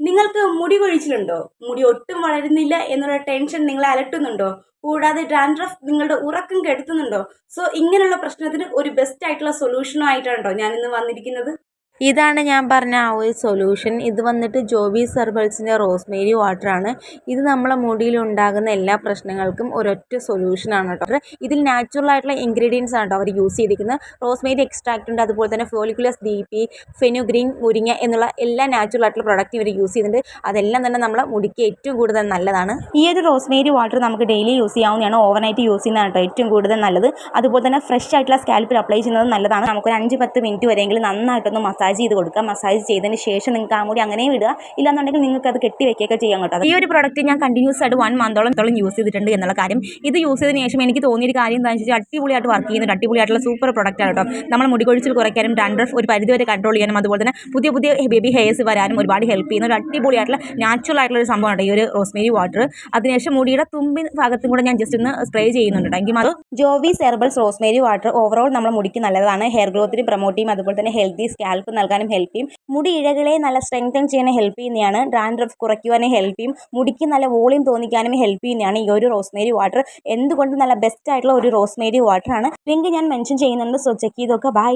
നിങ്ങൾക്ക് മുടി കൊഴിച്ചിലുണ്ടോ? മുടി ഒട്ടും വളരുന്നില്ല എന്നുള്ള ടെൻഷൻ നിങ്ങളെ അലട്ടുന്നുണ്ടോ? കൂടാതെ ഡാൻഡ്രഫ് നിങ്ങളുടെ ഉറക്കം കെടുത്തുന്നുണ്ടോ? സോ ഇങ്ങനെയുള്ള പ്രശ്നത്തിന് ഒരു ബെസ്റ്റ് ആയിട്ടുള്ള സൊല്യൂഷനുമായിട്ടാണ് കേട്ടോ ഞാൻ ഇന്ന് വന്നിരിക്കുന്നത്? ഇതാണ് ഞാൻ പറഞ്ഞ ആ ഒരു സൊല്യൂഷൻ ഇത് വന്നിട്ട് ജോബി ഹെർബൽസിന്റെ റോസ്മേരി വാട്ടറാണ് ഇത് നമ്മളെ മുടിയിൽ ഉണ്ടാകുന്ന എല്ലാ പ്രശ്നങ്ങൾക്കും ഒരൊറ്റ സൊല്യൂഷനാണ് കേട്ടോ ഇതിൽ നാച്ചുറൽ ആയിട്ടുള്ള ഇൻഗ്രീഡിയൻസ് ആണ് കേട്ടോ അവർ യൂസ് ചെയ്തിരിക്കുന്നത്. റോസ്മേരി എക്സ്ട്രാക്റ്റ് ഉണ്ട് അതുപോലെ തന്നെ ഫോലിക്കുലസ് ഡി പി ഫെനുഗ്രീൻ മുരിങ്ങ എന്നുള്ള എല്ലാ നാച്ചുറൽ ആയിട്ടുള്ള പ്രൊഡക്റ്റ് ഇവർ യൂസ് ചെയ്യുന്നുണ്ട് അതെല്ലാം തന്നെ നമ്മളെ മുടിക്ക് ഏറ്റവും കൂടുതൽ നല്ലതാണ്. ഈ ഒരു റോസ്മേരി വാട്ടർ നമുക്ക് ഡെയിലി യൂസ് ചെയ്യാവുന്നതാണ് ഓവർനൈറ്റ് യൂസ് ചെയ്യുന്നതാണ് കേട്ടോ ഏറ്റവും കൂടുതൽ നല്ലത്. അതുപോലെ തന്നെ ഫ്രഷ് ആയിട്ടുള്ള സ്കാൽപ്പിൽ അപ്ലൈ ചെയ്യുന്നത് നല്ലതാണ്. നമുക്കൊരു അഞ്ച് പത്ത് മിനിറ്റ് വരെയെങ്കിലും നന്നായിട്ടൊന്ന് മസാജ് ചെയ്ത് കൊടുക്കുക. മസാജ് ചെയ്തതിന് ശേഷം നിങ്ങൾക്ക് ആ മുടി അങ്ങനെയും വിടുക ഇല്ലാന്നുണ്ടെങ്കിൽ നിങ്ങൾക്ക് അത് കെട്ടി വെക്കുകയൊക്കെ ചെയ്യാൻ കേട്ടോ. ഈ ഒരു പ്രോഡക്റ്റ് ഞാൻ കണ്ടിന്യൂസ് ആയിട്ട് വൺ മന്തോളം തോളം യൂസ് ചെയ്തിട്ടുണ്ട് എന്നുള്ള കാര്യം. ഇത് യൂസ് ചെയ്തതിന് ശേഷം എനിക്ക് തോന്നിയൊരു കാര്യം എന്താണെന്ന് വെച്ചാൽ അടിപൊളിയായിട്ട് വർക്ക് ചെയ്യുന്നുണ്ട് അടിപൊളിയായിട്ടുള്ള സൂപ്പർ പ്രോഡക്റ്റ് ആണ് കേട്ടോ. നമ്മൾ മുടി കൊഴിച്ചിൽ കുറയ്ക്കാനും ഡാൻഡ്രഫ് ഒരു പരിധി വരെ കൺട്രോൾ ചെയ്യാനും അതുപോലെ തന്നെ പുതിയ പുതിയ ബേബി ഹെയർസ് വരാനും ഒരുപാട് ഹെൽപ്പ് ചെയ്യുന്ന ഒരു അടിപൊളിയായിട്ടുള്ള നാച്ചുറൽ ആയിട്ടുള്ള ഒരു സംഭവമാണ് ഈ ഒരു റോസ്മേരി വാട്ടർ അതിനുശേഷം മുടിയുടെ തുമ്പിൻ ഭാഗത്തും കൂടെ ഞാൻ ജസ്റ്റ് ഒന്ന് സ്പ്രേ ചെയ്യുന്നുണ്ട് എങ്കിൽ അത് Jovees Herbals rosemary water overall നമ്മുടെ മുടിക്ക് നല്ലതാണ്. ഹെയർ ഗ്രോത്തിന് പ്രൊമോട്ട് ചെയ്യും. അതുപോലെ തന്നെ ഹെൽത്തി സ്കാൽപ്പ് നൽകാനും ഹെൽപ്പ് ചെയ്യും. മുടി ഇഴകളെ നല്ല സ്ട്രെങ്തൻ ചെയ്യാൻ ഹെൽപ്പ് ചെയ്യുന്നതാണ് ഡാൻഡ്രഫ് കുറയ്ക്കുവാനും ഹെൽപ്പ് ചെയ്യും. മുടിക്ക് നല്ല വോളിയം തോന്നിക്കാനും ഹെൽപ്പ് ചെയ്യുന്നതാണ് ഈ ഒരു റോസ്മേരി വാട്ടർ എന്തുകൊണ്ടും നല്ല ബെസ്റ്റ് ആയിട്ടുള്ള ഒരു റോസ്മേരി വാട്ടറാണ് ലിങ്ക് ഞാൻ മെൻഷൻ ചെയ്യുന്നുണ്ട്. സോ ചെക്ക് ചെയ്തൊക്കെ ബൈ